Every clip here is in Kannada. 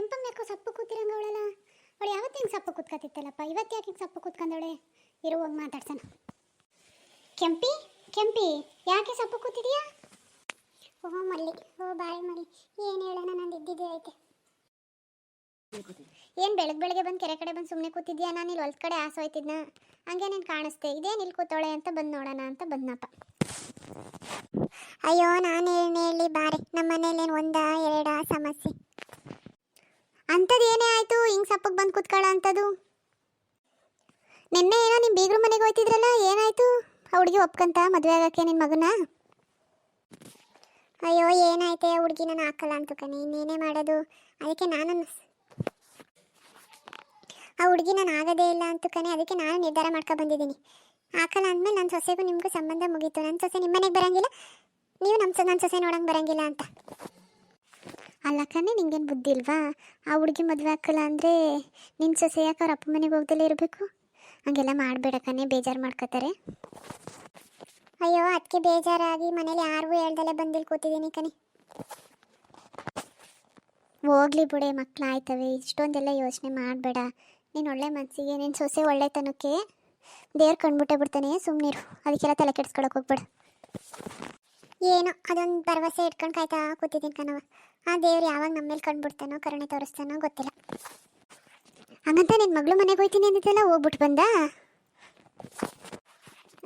ಕೆಂಪಮ್ಮ ಯಾಕೋ ಸಪ್ಪು ಕೂತಿರಂಗ ಅವಳಲ್ಲ? ಅವಳು ಯಾವತ್ತು ಹಿಂಗೆ ಸಪ್ಪು ಕೂತ್ಕತಿತ್ತಲ್ಲಪ್ಪ ಇವತ್ತು ಯಾಕೆ ಹಿಂಗೆ ಸಪ್ಪು ಕೂತ್ಕೊಂಡವಳೆ ಇರುವಾಗ ಮಾತಾಡ್ಸೋಣ. ಕೆಂಪಿ ಕೆಂಪಿ, ಯಾಕೆ ಸಪ್ಪು ಕೂತಿದೀಯಾ? ಓ, ಮಲ್ಲಿ. ಓ, ಬಾಯ್ ಮಲ್ಲಿ. ಏನು ಹೇಳೋಣ? ನಾನು ಇದ್ದಿದ್ದೆ ಐತೆ. ಏನು ಬೆಳಗ್ಗೆ ಬೆಳಗ್ಗೆ ಬಂದು ಕೆರೆ ಕಡೆ ಬಂದು ಸುಮ್ಮನೆ ಕೂತಿದ್ಯಾ? ನಾನು ಇಲ್ಲಿ ಹೊಲ್ದ ಕಡೆ ಆಸೆ ಹೋಯ್ತಿದ್ನ. ಹಂಗೆ ನೀನು ಕಾಣಿಸ್ತೆ. ಇದೇನು ಇಲ್ಲಿ ಕೂತೋಳೆ ಅಂತ ಬಂದು ನೋಡೋಣ ಅಂತ ಬಂದ್ನಪ್ಪ. ಅಯ್ಯೋ, ನಾನು ಹೇಳಿ ಬಾರೆ. ನಮ್ಮ ಮನೇಲೇನು ಒಂದ ಎರಡ ಸಮಸ್ಯೆ? ಅಂಥದ್ದು ಏನೇ ಆಯಿತು? ಹಿಂಗೆ ಸಪ್ಪಗೆ ಬಂದು ಕೂತ್ಕೊಳ್ಳೋ ಅಂಥದ್ದು ನಿನ್ನೆ ಏನೋ ನಿಮ್ಮ ಬೀಗ್ರ ಮನೆಗೆ ಹೋಯ್ತಿದ್ರಲ್ಲ, ಏನಾಯಿತು? ಆ ಹುಡುಗಿ ಒಪ್ಕಂತ ಮದುವೆ ಆಗಕ್ಕೆ ನಿನ್ನ ಮಗನ? ಅಯ್ಯೋ, ಏನಾಯ್ತೆ ಆ ಹುಡುಗಿ ನಾನು ಹಾಕಲ್ಲ ಅಂತ ಕಣಿ, ಇನ್ನೇನೇ ಮಾಡೋದು? ಅದಕ್ಕೆ ನಾನು ಆ ಹುಡುಗಿ ನಾನು ಆಗೋದೇ ಇಲ್ಲ ಅಂತ ಕಣೆ, ಅದಕ್ಕೆ ನಾನು ನಿರ್ಧಾರ ಮಾಡ್ಕೊ ಬಂದಿದ್ದೀನಿ. ಹಾಕಲ್ಲ ಅಂದಮೇಲೆ ನನ್ನ ಸೊಸೆಗೂ ನಿಮಗೂ ಸಂಬಂಧ ಮುಗೀತು. ನನ್ನ ಸೊಸೆ ನಿಮ್ಮ ಮನೆಗೆ ಬರಂಗಿಲ್ಲ, ನೀವು ನಮ್ಮ ನನ್ನ ಸೊಸೆ ನೋಡೋಂಗೆ ಬರೋಂಗಿಲ್ಲ ಅಂತ. ಅಲ್ಲ ಕಣೆ, ನಿಂಗೇನು ಬುದ್ಧಿ ಇಲ್ವಾ? ಆ ಹುಡುಗಿ ಮದುವೆ ಹಾಕಲ್ಲ ಅಂದರೆ ನಿನ್ನ ಸೊಸೆ ಯಾಕೆ ಅವ್ರ ಅಪ್ಪ ಮನೆಗೆ ಹೋಗ್ದಲ್ಲೇ ಇರಬೇಕು? ಹಂಗೆಲ್ಲ ಮಾಡಬೇಡ ಕಣೆ, ಬೇಜಾರು ಮಾಡ್ಕೋತಾರೆ. ಅಯ್ಯೋ ಅದಕ್ಕೆ ಬೇಜಾರಾಗಿ ಮನೇಲಿ ಯಾರಿಗೂ ಹೇಳ್ದಲ್ಲೇ ಬಂದಿಲ್ಲಿ ಕೂತಿದ್ದೀನಿ ಕಣೆ. ಹೋಗ್ಲಿ ಬಿಡೆ, ಮಕ್ಳು ಆಯ್ತವೆ, ಇಷ್ಟೊಂದೆಲ್ಲ ಯೋಚನೆ ಮಾಡಬೇಡ. ನೀನು ಒಳ್ಳೆ ಮನಸ್ಸಿಗೆ ನಿನ್ನ ಸೊಸೆ ಒಳ್ಳೆತನಕ್ಕೆ ದೇವ್ರು ಕಂಡ್ಬಿಟ್ಟೆ ಬಿಡ್ತಾನೆ ಸುಮ್ಮನಿರು ಅದಕ್ಕೆಲ್ಲ ತಲೆ ಕೆಡ್ಸ್ಕೊಳಕ್ಕೆ ಹೋಗ್ಬೇಡ. ಏನೋ? ಅದೊಂದು ಭರವಸೆ ಇಟ್ಕೊಂಡು ಕಾಯ್ತಾ ಕೂತಿದ್ದೀನಿ ಕಣವ ಆ ದೇವ್ರು ಯಾವಾಗ ನಮ್ಮ ಮೇಲೆ ಕಂಡ್ಬಿಡ್ತಾನೋ ಕರುಣೆ ತೋರಿಸ್ತಾನೋ ಗೊತ್ತಿಲ್ಲ. ಹಂಗಂತ ನಿನ್ನ ಮಗಳು ಮನೆಗೆ ಹೋಯ್ತೀನಿ ಅಂದಿದ್ದಲ್ಲ ಹೋಗ್ಬಿಟ್ಟು ಬಂದ?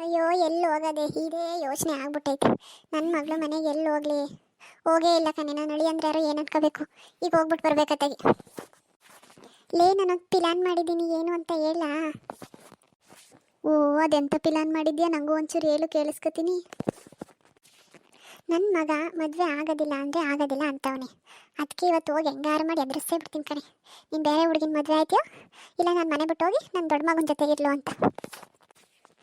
ಅಯ್ಯೋ ಎಲ್ಲಿ ಹೋಗೋದೆ? ಇದೇ ಯೋಚನೆ ಆಗ್ಬಿಟ್ಟೈತೆ. ನನ್ನ ಮಗಳು ಮನೆಗೆ ಎಲ್ಲಿ ಹೋಗ್ಲಿ? ಹೋಗೇ ಇಲ್ಲ ಕಣೆ, ನಾನು ನಡಿ ಅಂದ್ರೆ ಯಾರು ಏನು ಅನ್ಕೋಬೇಕು? ಈಗ ಹೋಗ್ಬಿಟ್ಟು ಬರ್ಬೇಕತ್ತಾಗಿ ಲೇ ನಾನು ಪ್ಲಾನ್ ಮಾಡಿದ್ದೀನಿ, ಏನು ಅಂತ ಹೇಳ ಓ, ಅದೆಂತ ಪ್ಲಾನ್ ಮಾಡಿದ್ಯಾ? ನನಗೂ ಒಂಚೂರು ಹೇಳು, ಕೇಳಿಸ್ಕೊತೀನಿ. ನನ್ನ ಮಗ ಮದುವೆ ಆಗೋದಿಲ್ಲ ಅಂದರೆ ಆಗೋದಿಲ್ಲ ಅಂತವನೆ. ಅದಕ್ಕೆ ಇವತ್ತು ಹೋಗಿ ಹೆಂಗಾರು ಮಾಡಿ ಎದುರಿಸೇ ಬಿಡ್ತೀನಿ ಕಣೆ. ನೀನು ಬೇರೆ ಹುಡುಗಿನ ಮದುವೆ ಆಯ್ತೀಯೋ? ಇಲ್ಲ ನಾನು ಮನೆ ಬಿಟ್ಟು ಹೋಗಿ ನನ್ನ ದೊಡ್ಡ ಮಗನ ಇರ್ಲೋ ಅಂತ.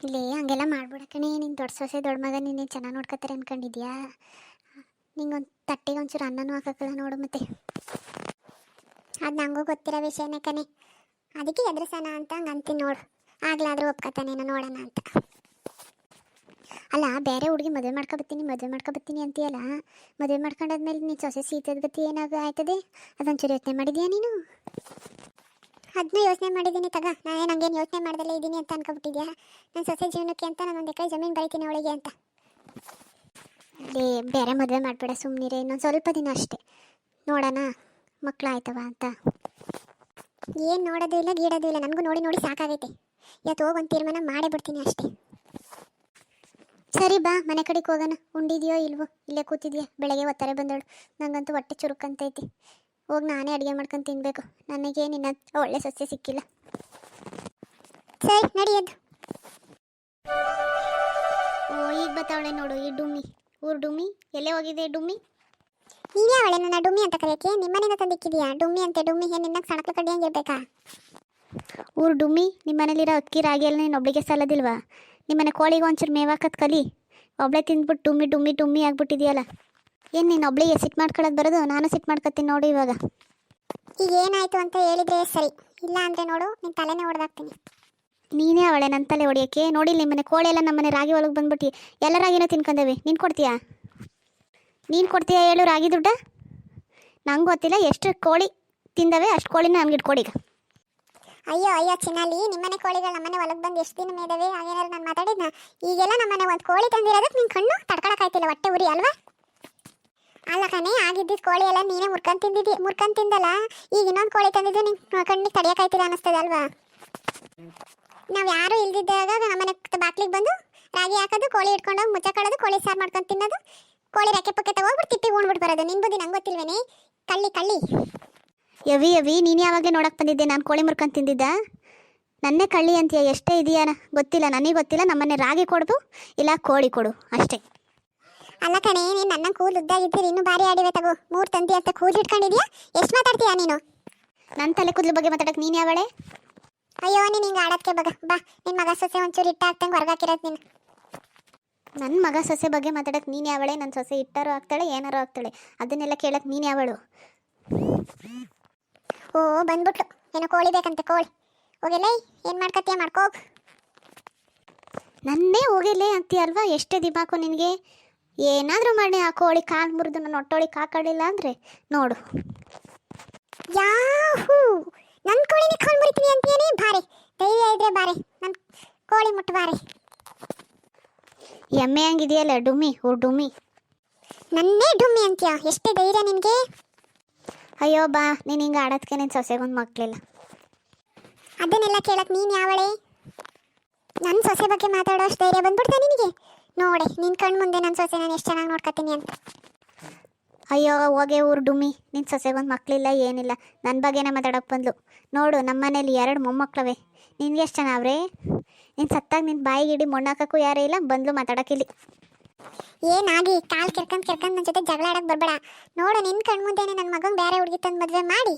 ಇಲ್ಲಿ ಹಂಗೆಲ್ಲ ಮಾಡ್ಬಿಡ ಕಣೆ. ನಿನ್ನ ದೊಡ್ಡ ಸೊಸೆ, ದೊಡ್ಡ ಮಗ ನೀನು ಚೆನ್ನಾಗಿ ನೋಡ್ಕೊತಾರೆ ಅನ್ಕೊಂಡಿದ್ಯಾ? ನಿಂಗೊಂದು ತಟ್ಟೆಗೆ ಒಂಚೂರು ಅನ್ನನೂ ಹಾಕಕ್ಕಲ್ಲ ನೋಡು ಮತ್ತೆ. ಅದು ನನಗೂ ಗೊತ್ತಿರೋ ವಿಷಯನೇ ಕಣೆ. ಅದಕ್ಕೆ ಎದುರಿಸೋಣ ಅಂತ ಹಂಗೆ ಅಂತೀನಿ ನೋಡು. ಆಗ್ಲಾದ್ರೂ ಒಪ್ಕೊತಾನೇನೋ ನೋಡೋಣ ಅಂತ. ಅಲ್ಲ, ಬೇರೆ ಹುಡುಗಿ ಮದುವೆ ಮಾಡ್ಕೊಬತ್ತೀನಿ ಮದುವೆ ಮಾಡ್ಕೊಬತ್ತೀನಿ ಅಂತೀಯಲ್ಲ? ಮದುವೆ ಮಾಡ್ಕೊಂಡಾದ್ಮೇಲೆ ನೀನು ಸೊಸೆ ಸೀತದ ಗತಿ ಏನಾಗ ಆಯ್ತದೆ? ಅದೊಂಚೂರು ಯೋಚನೆ ಮಾಡಿದ್ಯಾ ನೀನು? ಅದನ್ನ ಯೋಚನೆ ಮಾಡಿದ್ದೀನಿ ತಗ. ನಾನು ನಂಗೇನು ಯೋಚನೆ ಮಾಡ್ದಲ್ಲೇ ಇದ್ದೀನಿ ಅಂತ ಅನ್ಕೊಬಿಟ್ಟಿದ್ಯಾ? ನನ್ನ ಸೊಸೆ ಜೀವನಕ್ಕೆ ಅಂತ ನಾನು ಒಂದು ಎಕರೆ ಜಮೀನು ಬರೀತೀನಿ ಅವಳಿಗೆ ಅಂತ. ಅದೇ ಬೇರೆ ಮದುವೆ ಮಾಡಬೇಡ ಸುಮ್ಮನಿರೆ ಇನ್ನೊಂದು ಸ್ವಲ್ಪ ದಿನ ಅಷ್ಟೇ. ನೋಡೋಣ ಮಕ್ಕಳು ಆಯ್ತವ ಅಂತ. ಏನು ನೋಡೋದು ಇಲ್ಲ, ಗೀಡೋದು ಇಲ್ಲ, ನನಗೂ ನೋಡಿ ನೋಡಿ ಸಾಕಾಗೈತೆ. ಇವತ್ತು ಹೋಗಿ ಒಂದು ತೀರ್ಮಾನ ಮಾಡೇ ಬಿಡ್ತೀನಿ ಅಷ್ಟೇ. ಸರಿ ಬಾ, ಮನೆ ಕಡೆಗೆ ಹೋಗೋಣ. ಉಂಡಿದ್ಯೋ ಇಲ್ವೋ? ಇಲ್ಲೇ ಕೂತಿದ್ಯಾ? ಬೆಳಗ್ಗೆ ಒತ್ತಾರೆ ಬಂದಳು. ನಂಗಂತೂ ಹೊಟ್ಟೆ ಚುರುಕಂತೈತಿ. ಹೋಗಿ ನಾನೇ ಅಡುಗೆ ಮಾಡ್ಕೊಂಡು ತಿನ್ಬೇಕು. ನನಗೆ ನಿನ್ನ ಒಳ್ಳೆ ಸಸ್ಯ ಸಿಕ್ಕಿಲ್ಲ. ಸರಿ ನಡಿಯದ್ದು ಓ, ಈಗ ಬತ್ತಾವಳೆ ನೋಡು, ಈ ಡುಮ್ಮಿ. ಊರು ಡುಮ್ಮಿ? ಎಲ್ಲೇ ಹೋಗಿದೆ ಡುಮ್ಮಿ? ನೀನೇ ಅವಳೆ ನನ್ನ ಡುಮ್ಮಿ ಅಂತ ಕರೆಯಕ್ಕೆ? ನಿಮ್ಮನೆಯಿಂದ ತಂದಿಕ್ಕಿದ್ಯಾ? ಡುಮ್ಮಿ ಅಂತೆ, ಡುಮ್ಮಿ ಏನು ನಿನ್ನ ಸಣಕ್ಲು ಕಡ್ಡಿ ಹಂಗಿರ್ಬೇಕಾ? ಊರು ಡುಮ್ಮಿ, ನಿಮ್ಮನೇಲಿರೋ ಅಕ್ಕಿ, ರಾಗಿ ಎಲ್ಲ ನೀನು ಒಬ್ಬಳಿಗೆ ಸಲ್ಲದಿಲ್ವಾ ನಿಮ್ಮನೆ ಕೋಳಿಗೆ ಒಂಚೂರು ಮೇವಾಕತ್ ಕಲಿ. ಒಬ್ಳೆ ತಿಂದ್ಬಿಟ್ಟು ಟುಮ್ಮಿ ಟುಮ್ಮಿ ಟುಮ್ಮಿ ಆಗ್ಬಿಟ್ಟಿದ್ಯಲ್ಲ. ಏನು ನೀನು ಒಬ್ಳಿಗೆ ಸಿಟ್ ಮಾಡ್ಕೊಳ್ಳೋದು ಬರೋದು? ನಾನು ಸಿಟ್ ಮಾಡ್ಕೊತೀನಿ ನೋಡು ಇವಾಗ. ಈಗ ಏನಾಯ್ತು ಅಂತ ಹೇಳಿದ್ರೆ ಸರಿ. ಇಲ್ಲ ಅಂದರೆ ನೋಡು ನಿನ್ನ ತಲೆನೇ ಹೊಡೆದಾಗ್ತೀನಿ ನೀನೇ ಅವಳೆ ನನ್ನ ತಲೆ ಹೊಡಿಯೋಕ್ಕೆ ನೋಡಿ ನಿಮ್ಮನೆ ಕೋಳಿ ಎಲ್ಲ ನಮ್ಮನೆ ರಾಗಿ ಒಳಗೆ ಬಂದ್ಬಿಟ್ಟು. ಎಲ್ಲ ರಾಗಿನೂ ತಿನ್ಕೊಂಡೇವೆ. ನೀನು ಕೊಡ್ತೀಯಾ? ನೀನು ಕೊಡ್ತೀಯಾ ಹೇಳು ರಾಗಿ ದುಡ್ಡ? ನಂಗೆ ಗೊತ್ತಿಲ್ಲ ಎಷ್ಟು ಕೋಳಿ ತಿಂದವೆ ಅಷ್ಟು ಕೋಳಿನ ನಮ್ಗೆ ಇಟ್ಕೊಡಿ ಈಗ. ಅಯ್ಯೋ ಅಯ್ಯೋ, ಚಿನ್ನಾಲಿ, ನಿಮ್ಮನೆ ಕೋಳಿಗಳು ನಮ್ಮನೆ ಒಳಗೆ ಬಂದು ಎಷ್ಟು ದಿನ ಮೇದವೆ? ಹಾಗೇನಾದ್ರು ನಾನು ಮಾತಾಡಿದ್ನ? ಈಗೆಲ್ಲ ನಮ್ಮನೆ ಒಂದು ಕೋಳಿ ತಂದಿರೋದಕ್ಕೆ ನಿನ್ನ ಕಣ್ಣು ತಡ್ಕೊಳಕ್ಕಾಯ್ತಿಲ್ಲ ಹೊಟ್ಟೆ ಉರಿ, ಅಲ್ವಾ? ಅಲ್ಲ ಕಣೆ ಆಗಿದ್ದಿದ್ದು ಕೋಳಿ ಎಲ್ಲ ನೀನೇ ಮುರ್ಕೊಂಡು ತಿಂದಿದ್ದಿ, ಮುರ್ಕೊಂಡು ತಿಂದಲ್ಲ? ಈಗ ಇನ್ನೊಂದು ಕೋಳಿ ತಂದಿದ್ದು ನಿನ್ನ ಕಣ್ಣಿಗೆ ತಡಿಯೋಕ್ಕಾಯ್ತಿಲ್ಲ ಅನ್ನಿಸ್ತದೆ, ಅಲ್ವಾ? ನಾವು ಯಾರು ಇಲ್ದಿದ್ದಾಗ ನಮ್ಮನೆ ಬಾಕ್ಲಿಗೆ ಬಂದು ರಾಗಿ ಹಾಕೋದು, ಕೋಳಿ ಇಟ್ಕೊಂಡೋಗಿ ಮುಚ್ಚಕೊಳ್ಳೋದು ಕೋಳಿ ಸಾರು ಮಾಡ್ಕೊಂಡು ತಿನ್ನೋದು, ಕೋಳಿ ರೆಕ್ಕೆ ಪಕ್ಕೆ ತಗೋಗ್ಬಿಟ್ಟು ತಿಪ್ಪಿ ಉಣ್ಬಿಟ್ಟು ಬರೋದು. ನಿನ್ ಬುದ್ಧಿ ನಂಗೆ ಗೊತ್ತಿಲ್ವೇನೆ? ಕಳ್ಳಿ ಕಳ್ಳಿ. ಯವಿ ಯವಿ ನೀನು ಯಾವಾಗಲೇ ನೋಡಕ್ಕೆ ಬಂದಿದ್ದೆ ನಾನು ಕೋಳಿ ಮುರ್ಕೊಂಡು ತಿಂದಿದ್ದ? ನನ್ನೇ ಕಳ್ಳಿ ಅಂತೀಯ ಎಷ್ಟೇ ಇದೆಯಾ ಗೊತ್ತಿಲ್ಲ ನನಗೆ ಗೊತ್ತಿಲ್ಲ ನಮ್ಮನ್ನೇ ರಾಗಿ ಕೊಡು ಇಲ್ಲ ಕೋಳಿ ಕೊಡು ಅಷ್ಟೇ. ಅಲ್ಲ ಕಣೆ ನೀನು ನನ್ನ ಕೂದಲು ಉದ್ದಾಗಿದ್ದೀರಿ ಇನ್ನೂ ಭಾರಿ ಆಡಿವೆ ತಗೋ ಮೂರು ತಂತಿ ಅಂತ ಕೂದಲು ಇಟ್ಕೊಂಡಿದ್ಯಾ? ಎಷ್ಟು ಮಾತಾಡ್ತೀಯಾ ನೀನು? ನನ್ನ ತಲೆ ಕೂದಲು ಬಗ್ಗೆ ಮಾತಾಡಕ್ಕೆ ನೀನು ಯಾವಳೆ? ಅಯ್ಯೋ ನೀನು ಹಿಂಗೆ ಆಡೋಕ್ಕೆ ಬಗ ಬಾ ನಿನ್ನ ಮಗ ಸೊಸೆ ಒಂಚೂರು ಇಟ್ಟ ಹಾಕ್ತಂಗೆ ಹೊರಗಾಕಿರೋದು ನೀನು. ನನ್ನ ಮಗ ಸೊಸೆ ಬಗ್ಗೆ ಮಾತಾಡಕ್ಕೆ ನೀನು ಯಾವಳೆ? ನನ್ನ ಸೊಸೆ ಇಟ್ಟಾರು ಆಗ್ತಾಳೆ ಏನಾರು ಆಗ್ತಾಳೆ ಅದನ್ನೆಲ್ಲ ಕೇಳಕ್ಕೆ ನೀನು ಯಾವಳು? ಓ ಬಂದ್ಬಿಟ್ಲು. ಏನೋ ಕೋಳಿ ಬೇಕಂತೆ ಕೋಳಿ. ಹೋಗಿಲ್ಲ ಏನು ಮಾಡ್ಕತ್ತೀಯ? ಮಾಡ್ಕೋ ನನ್ನೇ ಹೋಗಿಲ್ಲ ಅಂತೀಯ ಅಲ್ವಾ? ಎಷ್ಟೇ ದಿಮಾಕು ನಿನಗೆ? ಏನಾದರೂ ಮಾಡಿ ಆ ಕೋಳಿ ಕಾಲು ಮುರಿದು ನನ್ನ ಒಟ್ಟೊಳಿಗೆ ಹಾಕಲಿಲ್ಲ ಅಂದರೆ? ನೋಡು. ಯಾಹೂ! ನನ್ನ ಕೋಳಿನೇ ಕಾಲು ಮುರಿತೀನಿ ಅಂತೀಯನೇ? ಬಾರೆ. ಧೈರ್ಯ ಇದ್ರೆ ಬಾರೆ. ನನ್ನ ಕೋಳಿ ಮುಟ್ಟು ಬಾರೆ ಎಮ್ಮೆ ಹಂಗಿದೆಯಲ್ಲ ಡುಮ್ಮಿ? ಓ ಡುಮ್ಮಿ. ನನ್ನೇ ಡುಮ್ಮಿ ಅಂತೀಯ? ಎಷ್ಟೇ ಧೈರ್ಯ ನಿನಗೆ? ಅಯ್ಯೋ ಬಾ. ನೀನು ಹಿಂಗೆ ಆಡೋದಕ್ಕೆ ನಿನ್ನ ಸೊಸೆಗೊಂದು ಮಕ್ಕಳಿಲ್ಲ ಅದನ್ನೆಲ್ಲ ಕೇಳಕ್ಕೆ ನೀನು ಯಾವಳೆ? ನನ್ನ ಸೊಸೆ ಬಗ್ಗೆ ಮಾತಾಡೋ ಅಷ್ಟು ಧೈರ್ಯ ಬಂದ್ಬಿಡ್ತಾ ನಿನಗೆ? ನೋಡೆ ನಿನ್ನ ಕಣ್ಣು ಮುಂದೆ ನನ್ನ ಸೊಸೆ ನಾನು ಎಷ್ಟು ಚೆನ್ನಾಗಿ ನೋಡ್ಕೊತೀನಿ ಅಂತ. ಅಯ್ಯೋ ಹೋಗೆ ಊರು ಡುಮ್ಮಿ. ನಿನ್ನ ಸೊಸೆಗೊಂದು ಮಕ್ಕಳಿಲ್ಲ ಏನಿಲ್ಲ. ನನ್ನ ಬಗ್ಗೆನೇ ಮಾತಾಡೋಕೆ ಬಂದ್ಲು. ನೋಡು ನಮ್ಮ ಮನೇಲಿ ಎರಡು ಮೊಮ್ಮಕ್ಳವೆ. ನಿನ್ಗೆ ಎಷ್ಟು ಚೆನ್ನಾವ್ರೆ? ನೀನು ಸತ್ತಾಗ ನಿನ್ನ ಬಾಯಿಗೆ ಇಡಿ ಮೊಣ್ಣಾಕಕ್ಕೂ ಯಾರೇ ಇಲ್ಲ ಬಂದ್ಲು ಮಾತಾಡೋಕ್ಕಿಲ್ಲಿ ಏನಾಗಿ ಕಾಲ್ ಕೆರ್ಕೊಂಡ್ ಕೆರ್ಕೊಂಡ್ ನನ್ನ ಜೊತೆ ಜಗಳ ಆಡಕ್ ಬರ್ಬೇಡ. ನೋಡು ನಿನ್ ಕಣ್ ಮುಂದೆನೆ ನನ್ನ ಮಗನ್ ಬೇರೆ ಹುಡುಗಿ ತಂದು ಮದ್ವೆ ಮಾಡಿ.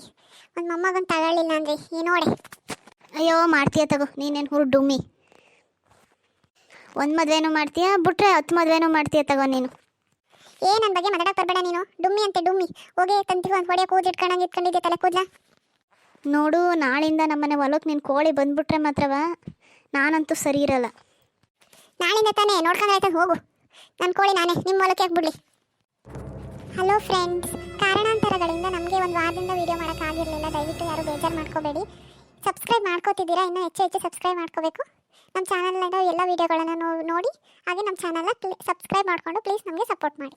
ಒಂದು ಮೊಮ್ಮಗನ್ ತಗೊಳ್ಳಿಲ್ಲ ಅಂದ್ರೆ ಈ ನೋಡೆ. ಅಯ್ಯೋ ಮಾಡ್ತೀಯ ತಗೋ ನೀನೇನು ಹುರ್ ಡುಮ್ಮಿ ಒಂದು ಮದುವೆನೂ ಮಾಡ್ತೀಯ ಬಿಟ್ರೆ ಹತ್ತು ಮದುವೆನೂ ಮಾಡ್ತೀಯ ತಗೋ ನೀನು. ಏ ನನ್ನ ಬಗ್ಗೆ ಮಾತಾಡಕ್ ಬರ್ಬೇಡ ನೀನು. ಡುಮ್ಮಿ ಅಂತೆ ಡುಮ್ಮಿ. ಹೋಗಿ ತಂತಿಗೆ ಒಂದು ಹೊಡೆಯ ಕೂದ್ ಇಟ್ಕೊಂಡಂಗೆ ಇಟ್ಕೊಂಡಿದ್ದೆ ತಲೆ ಕೂದ್ಲ? ನೋಡು ನಾಳಿಂದ ನಮ್ಮನೆ ಹೊಲಕ್ಕೆ ನಿನ್ನ ಕೋಳಿ ಬಂದ್ಬಿಟ್ರೆ ಮಾತ್ರವ? ನಾನಂತೂ ಸರಿ ಇರಲ್ಲ. ನಾಳಿಂದ ತಾನೇ ಆಯ್ತಾ ಹೋಗು. ನನ್ನ ಕೋಳಿ ನಾನೇ ನಿಮ್ಮ ಹೊಲಕ್ಕೆ ಹಾಕ್ಬಿಡ್ಲಿ ಹಲೋ ಫ್ರೆಂಡ್ಸ್ ಕಾರಣಾಂತರಗಳಿಂದ ನಮಗೆ ಒಂದು ವಾರದಿಂದ ವೀಡಿಯೋ ಮಾಡೋಕ್ಕಾಗಿರಲಿಲ್ಲ ದಯವಿಟ್ಟು ಯಾರು ಬೇಜಾರು ಮಾಡ್ಕೋಬೇಡಿ. ಸಬ್ಸ್ಕ್ರೈಬ್ ಮಾಡ್ಕೋತಿದ್ದೀರಾ? ಇನ್ನೂ ಹೆಚ್ಚು ಹೆಚ್ಚು ಸಬ್ಸ್ಕ್ರೈಬ್ ಮಾಡ್ಕೋಬೇಕು. ನಮ್ಮ ಚಾನಲ್ನ ಎಲ್ಲ ವೀಡಿಯೋಗಳನ್ನು ನೋಡಿ, ಹಾಗೆ ನಮ್ಮ ಚಾನಲ್ನ ಸಬ್ಸ್ಕ್ರೈಬ್ ಮಾಡಿಕೊಂಡು ಪ್ಲೀಸ್ ನಮಗೆ ಸಪೋರ್ಟ್ ಮಾಡಿ.